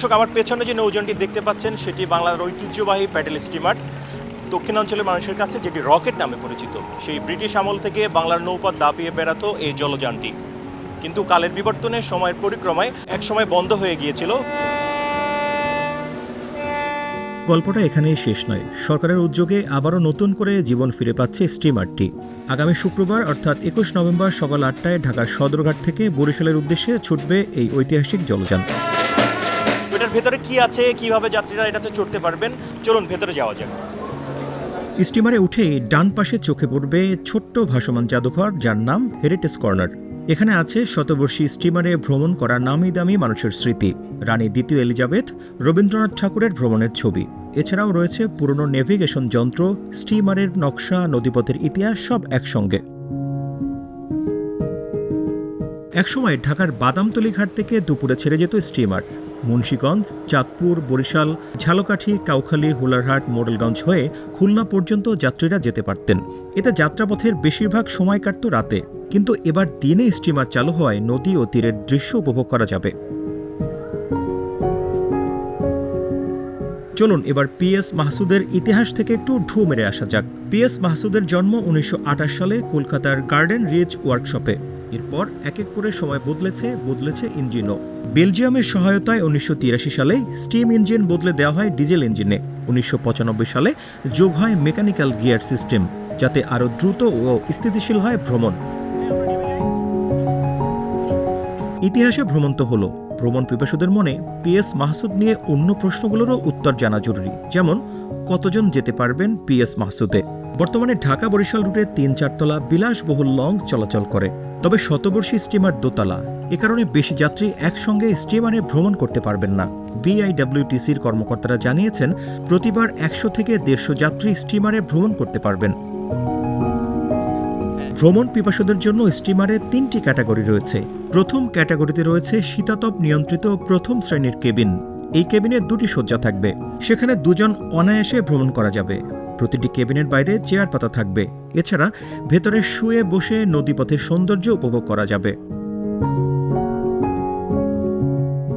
দর্শক, আমার পেছনে যে নৌযানটি দেখতে পাচ্ছেন, সেটি বাংলার ঐতিহ্যবাহী প্যাডেল স্টিমার। দক্ষিণাঞ্চলের মানুষের কাছে, যেটি রকেট নামে পরিচিত, সেই ব্রিটিশ আমল থেকে বাংলার নৌপথ দাপিয়ে বেড়াতো এই জলযানটি। কিন্তু কালের বিবর্তনে সময়ের পরিক্রমায় একসময় বন্ধ হয়ে গিয়েছিল। গল্পটা এখানেই শেষ নয়। সরকারের উদ্যোগে আবারও নতুন করে জীবন ফিরে পাচ্ছে স্টিমারটি। আগামী শুক্রবার, অর্থাৎ একুশ নভেম্বর সকাল আটটায় ঢাকার সদরঘাট থেকে বরিশালের উদ্দেশ্যে ছুটবে এই ঐতিহাসিক জলযান। এটার ভেতরে কি আছে, কীভাবে যাত্রীরা এটাতে চড়তে পারবেন? চলুন ভেতরে যাওয়া যাক। স্টিমারে উঠেই ডান পাশে চোখে পড়বে ছোট্ট ভাসমান জাদুঘর, যার নাম হেরিটেজ কর্নার এখানে আছে শতবর্ষী স্টিমারে ভ্রমণ করা নামি দামি মানুষের স্মৃতি। রানী দ্বিতীয় এলিজাবেথ, রবীন্দ্রনাথ ঠাকুরের ভ্রমণের ছবি। এছাড়াও রয়েছে পুরনো নেভিগেশন যন্ত্র, স্টিমারের নকশা, নদীপথের ইতিহাস, সব একসঙ্গে। একসময় ঢাকার বাদামতলি ঘাট থেকে দুপুরে ছেড়ে যেত স্টিমার। মুন্সীগঞ্জ, চাঁদপুর, বরিশাল, ঝালকাঠি, কাউখালী, হুলারহাট, মোডেলগঞ্জ হয়ে খুলনা পর্যন্ত যাত্রীরা যেতে পারতেন। এতে যাত্রাপথের বেশিরভাগ সময় কাটত রাতে। কিন্তু এবার দিনে স্টিমার চালু হওয়ায় নদী ও তীরের দৃশ্য উপভোগ করা যাবে। চলুন এবার পিএস মাহসুদের ইতিহাস থেকে একটু ঢু মেরে আসা যাক। পিএস মাহসুদের জন্ম উনিশশো আঠাশ সালে কলকাতার গার্ডেন রিচ ওয়ার্কশপে। এরপর এক এক করে সময় বদলেছে বদলেছে ইঞ্জিনও। বেলজিয়ামের সহায়তায় উনিশশো তিরাশি সালে স্টিম ইঞ্জিন বদলে দেওয়া হয় ডিজেল ইঞ্জিনে। উনিশশো পঁচানব্বই সালে যোগ হয় মেকানিক্যাল গিয়ার সিস্টেম, যাতে আরও দ্রুত ও স্থিতিশীল হয় ভ্রমণ। ইতিহাসে ভ্রমণ তো হলো। ভ্রমণ পিপাসুদের মনে পিএস মাহসুদ নিয়ে অন্য প্রশ্নগুলোরও উত্তর জানা জরুরি। যেমন, কতজন যেতে পারবেন পিএস মাহসুদে? বর্তমানে ঢাকা বরিশাল রুটে তিন চারতলা বিলাসবহুল লং চলাচল করে। তবে শতবর্ষী স্টিমার দোতলা। এ কারণে বেশি যাত্রী একসঙ্গে স্টিমারে ভ্রমণ করতে পারবেন না। বিআইডব্লিউটিসির কর্মকর্তারা জানিয়েছেন, প্রতিবার একশো থেকে দেড়শো যাত্রী স্টিমারে ভ্রমণ করতে পারবেন। ভ্রমণ পিপাসুদের জন্য স্টিমারে তিনটি ক্যাটাগরি রয়েছে। প্রথম ক্যাটাগরিতে রয়েছে শীতাতপ নিয়ন্ত্রিত প্রথম শ্রেণির কেবিন। এই কেবিনে দুটি শয্যা থাকবে। সেখানে দুজন অনায়াসে ভ্রমণ করা যাবে। প্রতিটি কেবিনের বাইরে চেয়ার পাতা থাকবে। এছাড়া ভেতরে শুয়ে বসে নদীপথের সৌন্দর্য উপভোগ করা যাবে।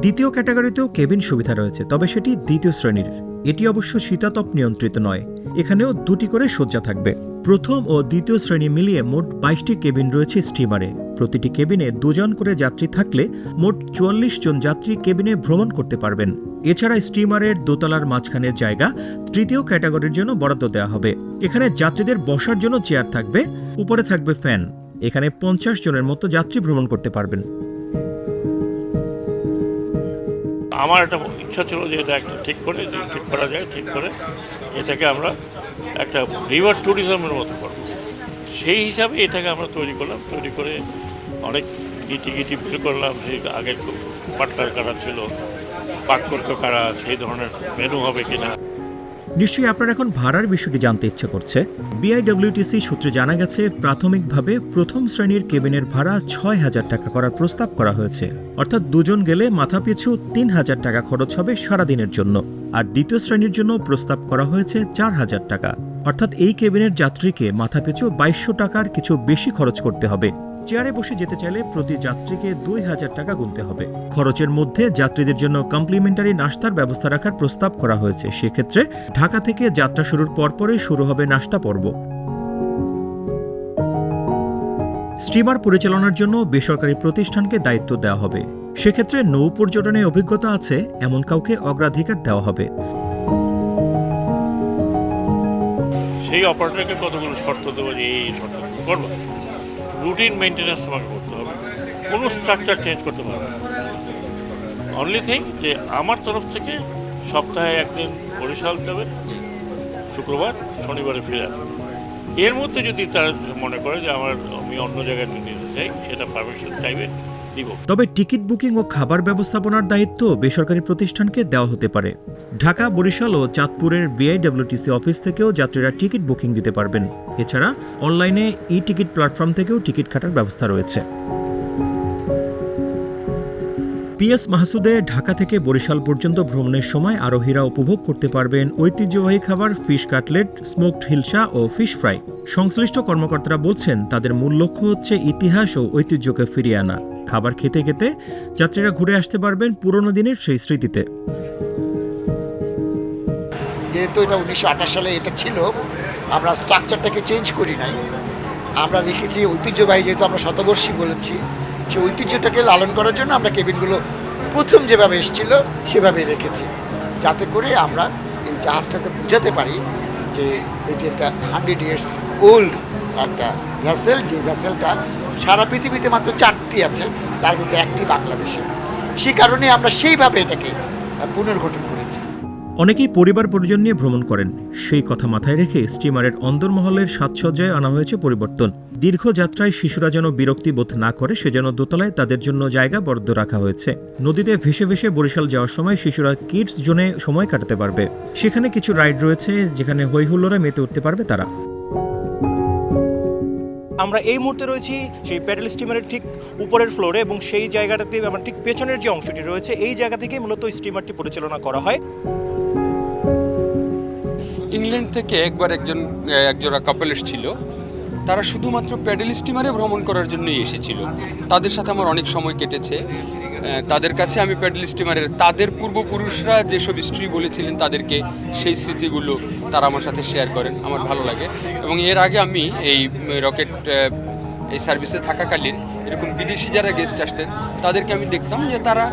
দ্বিতীয় ক্যাটাগরিতেও কেবিন সুবিধা রয়েছে, তবে সেটি দ্বিতীয় শ্রেণির। এটি অবশ্য শীতাতপ নিয়ন্ত্রিত নয়। এখানেও দুটি করে শয্যা থাকবে। প্রথম ও দ্বিতীয় শ্রেণি মিলিয়ে মোট বাইশটি কেবিন রয়েছে স্টিমারে। প্রতিটি কেবিনে দুজন করে যাত্রী থাকলে মোট চুয়াল্লিশ জন যাত্রী কেবিনে ভ্রমণ করতে পারবেন। এছাড়া স্টিমারের দোতলার মাঝখানের জায়গা তৃতীয় ক্যাটাগরির জন্য বরাদ্দ দেওয়া হবে। এখানে যাত্রীদের বসার জন্য চেয়ার থাকবে, উপরে থাকবে ফ্যান। এখানে পঞ্চাশ জনের মতো যাত্রী ভ্রমণ করতে পারবেন। আমার একটা ইচ্ছা ছিল যে এটা একটা ঠিক করে, ঠিক করা যায়, ঠিক করে। এটাকে আমরা একটা রিভার ট্যুরিজমের মতো করব। সেই হিসাবে এটাকে আমরা তৈরি করলাম। তৈরি করে অনেক গিটি গিটি ফিল করলাম। সেই আগের পাটলার কারা ছিল। পাক করতো কারা সেই ধরনের মেনু হবে কিনা? নিশ্চয়ই আপনার এখন ভাড়ার বিষয়টি জানতে ইচ্ছে করছে। বিআইডব্লিউটিসি সূত্রে জানা গেছে, প্রাথমিকভাবে প্রথম শ্রেণির কেবিনের ভাড়া ছয় হাজার টাকা করার প্রস্তাব করা হয়েছে। অর্থাৎ দুজন গেলে মাথাপিছু তিন হাজার টাকা খরচ হবে সারাদিনের জন্য। আর দ্বিতীয় শ্রেণির জন্য প্রস্তাব করা হয়েছে চার হাজার টাকা। অর্থাৎ এই কেবিনের যাত্রীকে মাথাপিছু বাইশশো টাকার কিছু বেশি খরচ করতে হবে। চেয়ারে বসে যেতে চাইলে প্রতি যাত্রীকে দুই হাজার টাকা গুনতে হবে। খরচের মধ্যে যাত্রীদের জন্য কমপ্লিমেন্টারি নাস্তার ব্যবস্থা রাখার প্রস্তাব করা হয়েছে। সেক্ষেত্রে ঢাকা থেকে যাত্রা শুরুর পরপরই শুরু হবে নাস্তা পর্ব। স্টিমার পরিচালনার জন্য বেসরকারি প্রতিষ্ঠানকে দায়িত্ব দেওয়া হবে। সেক্ষেত্রে নৌ পর্যটনে অভিজ্ঞতা আছে, এমন কাউকে অগ্রাধিকার দেওয়া হবে। সেই অপারেটরকে কতগুলো শর্ত দেবো যে এই শর্ত করব? রুটিন মেনটেন্যান্স তোমাকে করতে হবে। কোনো স্ট্রাকচার চেঞ্জ করতে পারবে অনলি থিং যে আমার তরফ থেকে সপ্তাহে একদিন বরিশাল যাবে, শুক্রবার, শনিবারে ফিরে আসবে। এর মধ্যে যদি তারা মনে করে যে আমার, আমি অন্য জায়গায় নিতে চাই, সেটা পারমিশন চাইবে তবে টিকিট বুকিং ও খাবার ব্যবস্থাপনার দায়িত্ব বেসরকারি প্রতিষ্ঠানকে দেওয়া হতে পারে। ঢাকা, বরিশাল ও চাঁদপুরের বিআইডব্লিউটিসি অফিস থেকেও যাত্রীরা টিকিট বুকিং দিতে পারবেন। এছাড়া অনলাইনে ই টিকিট প্ল্যাটফর্ম থেকেও টিকিট কাটার ব্যবস্থা রয়েছে। পিএস মাহসুদে ঢাকা থেকে বরিশাল পর্যন্ত ভ্রমণের সময় আরোহীরা উপভোগ করতে পারবেন ঐতিহ্যবাহী খাবার, ফিশ কাটলেট, স্মোকড হিলসা ও ফিশ ফ্রাই। সংশ্লিষ্ট কর্মকর্তারা বলছেন, তাদের মূল লক্ষ্য হচ্ছে ইতিহাস ও ঐতিহ্যকে ফিরিয়ে আনা। খাবার খেতে খেতে যাত্রীরা ঘুরে আসতে পারবেন পুরনো দিনের সেই স্মৃতিতে। যেহেতু এটা উনিশশো আঠাশ সালে এটা ছিল। আমরা স্ট্রাকচারটাকে চেঞ্জ করি নাই। আমরা দেখেছি ঐতিহ্যবাহী যেহেতু আমরা শতবর্ষী বলেছি, সেই ঐতিহ্যটাকে লালন করার জন্য আমরা কেবিনগুলো প্রথম যেভাবে এসেছিল সেভাবে রেখেছি। যাতে করে আমরা এই জাহাজটাতে বুঝাতে পারি যে এটি একটা হান্ড্রেড ইয়ার্স ওল্ড একটা ভ্যাসেল যে ভ্যাসেলটা সারা পৃথিবীতে মাত্র চারটি আছে, তার মধ্যে একটি বাংলাদেশে। সে কারণে আমরা সেইভাবে এটাকে পুনর্গঠন অনেকেই পরিবার পরিজন নিয়ে ভ্রমণ করেন। সেই কথা মাথায় রেখে স্টিমারের অন্দরমহলের সাজসজ্জায় আনা হয়েছে পরিবর্তন। দীর্ঘ যাত্রায় শিশুরা যেন বিরক্তি বোধ না করে, সেজন্য দোতলায় তাদের জন্য জায়গা বরাদ্দ রাখা হয়েছে। নদীতে ভেসে ভেসে বরিশাল যাওয়ার সময় শিশুরা কিডস জোনে সময় কাটাতে পারবে। সেখানে কিছু রাইড রয়েছে, যেখানে হৈহুল্লোড়ে মেতে উঠতে পারবে তারা। আমরা এই মুহূর্তে রয়েছি সেই প্যাডেল স্টিমারের ঠিক উপরের ফ্লোরে এবং সেই জায়গাটাতে, আমার ঠিক পেছনের যে অংশটি রয়েছে, এই জায়গা থেকেই মূলত স্টিমারটি পরিচালনা করা হয়। ইংল্যান্ড থেকে একবার একজন একজোড়া কাপল এসেছিল। তারা শুধুমাত্র প্যাডেল স্টিমারে ভ্রমণ করার জন্যই এসেছিল। তাদের সাথে আমার অনেক সময় কেটেছে। তাদের কাছে আমি প্যাডেল স্টিমারের, তাদের পূর্বপুরুষরা যেসব স্ত্রী বলেছিলেন তাদেরকে সেই স্মৃতিগুলো তারা আমার সাথে শেয়ার করেন। আমার ভালো লাগে। এবং এর আগে আমি এই রকেট এই সার্ভিসে থাকাকালীন এরকম বিদেশি যারা গেস্ট আসতেন, তাদেরকে আমি দেখতাম যে তারা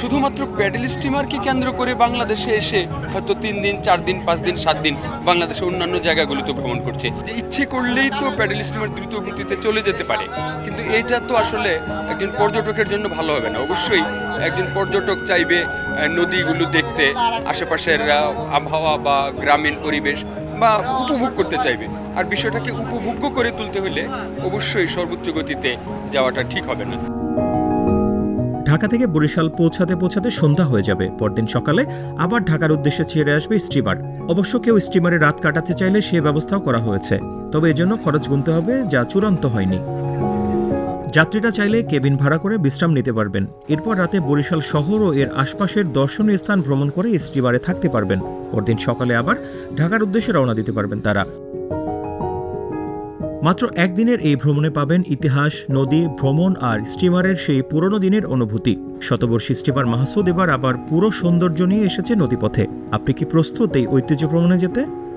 শুধুমাত্র প্যাডেল স্টিমারকে কেন্দ্র করে বাংলাদেশে এসে হয়তো তিন দিন, চার দিন, পাঁচ দিন, সাত দিন বাংলাদেশের অন্যান্য জায়গাগুলিতে ভ্রমণ করছে। যে ইচ্ছে করলেই তো প্যাডেল স্টিমার দ্রুত গতিতে চলে যেতে পারে। কিন্তু এটা তো আসলে একজন পর্যটকের জন্য ভালো হবে না। অবশ্যই একজন পর্যটক চাইবে নদীগুলো দেখতে, আশেপাশের আবহাওয়া বা গ্রামীণ পরিবেশ বা উপভোগ করতে চাইবে। আর বিষয়টাকে উপভোগ্য করে তুলতে হলে অবশ্যই সর্বোচ্চ গতিতে যাওয়াটা ঠিক হবে না। ঢাকা থেকে বরিশাল পৌঁছাতে পৌঁছাতে সন্ধ্যা হয়ে যাবে। পরদিন সকালে আবার ঢাকার উদ্দেশ্যে ছেড়ে আসবে স্টিমার। অবশ্য কেউ স্টিমারে রাত কাটাতে চাইলে সে ব্যবস্থাও করা হয়েছে। তবে এজন্য খরচ গুনতে হবে যা চূড়ান্ত হয়নি। যাত্রীরা চাইলে কেবিন ভাড়া করে বিশ্রাম নিতে পারবেন। এরপর রাতে বরিশাল শহর ও এর আশপাশের দর্শনীয় স্থান ভ্রমণ করে স্টিমারে থাকতে পারবেন। পরদিন সকালে আবার ঢাকার উদ্দেশ্যে রওনা দিতে পারবেন তারা। মাত্র একদিনের এই ভ্রমণে পাবেন ইতিহাস, নদী, ভ্রমণ আর স্টিমারের সেই পুরনো দিনের অনুভূতি। শতবর্ষী স্টিমার মাহসুদ এবার আবার পুরো সৌন্দর্য নিয়ে এসেছে নদীপথে। আপনি কি প্রস্তুত এই ঐতিহ্য ভ্রমণে যেতে?